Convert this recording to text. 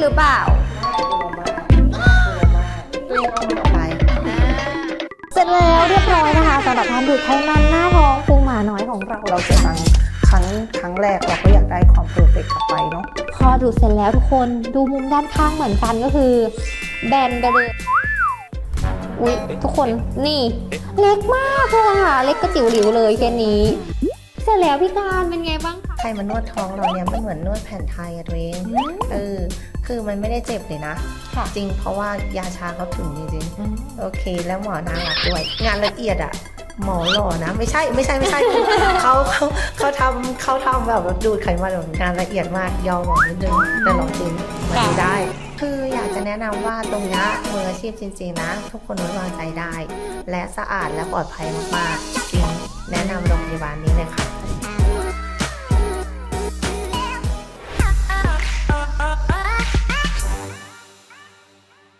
หรือเปล่าตัวเองเอามันออกไปเสร็จแล้วเรียบร้อยนะคะสำหรับการดูดไขมันหน้าท้องพุงหมาน้อยของเราเราจะฟังครั้งครั้งแรกเราก็อยากได้ความเพอร์เฟกต์กลับไปเนาะพอดูดเสร็จแล้วทุกคนดูมุมด้านข้างเหมือนกันก็คือ แบนไปเลยอุ๊ยทุกคนนี่เล็กมากเลยอะค่ะเล็กกระจิ๋วหลิวเลยแค่นี้ เสร็จแล้วพี่การเป็นไงบ้างคะใครมานวดท้องเราเนี่ยมันเหมือนนวดแผ่นไทยอะตัวเองเออ คือมันไม่ได้เจ็บเลยนะ ค่ะ จริงเพราะว่ายาชาเขาถึงจริงๆโอเค แล้วหมอน่ารักด้วย งานละเอียดอะหมอหล่อนะ ไม่ใช่ไม่ใช่ไม่ใช่ เขาเขาเขาทำเขาทำแบบดูดไขมันแบบงานละเอียดมากยอมหมอนิดนึงแต่หล่อจริงมาดูได้ คืออยากจะแนะนำว่าตรงเนี้ยมืออาชีพจริง ๆ นะ ทุกคนไว้วางใจได้ และสะอาดและปลอดภัยมากๆจริงแนะนำโรงพยาบาลนี้เลยค่ะ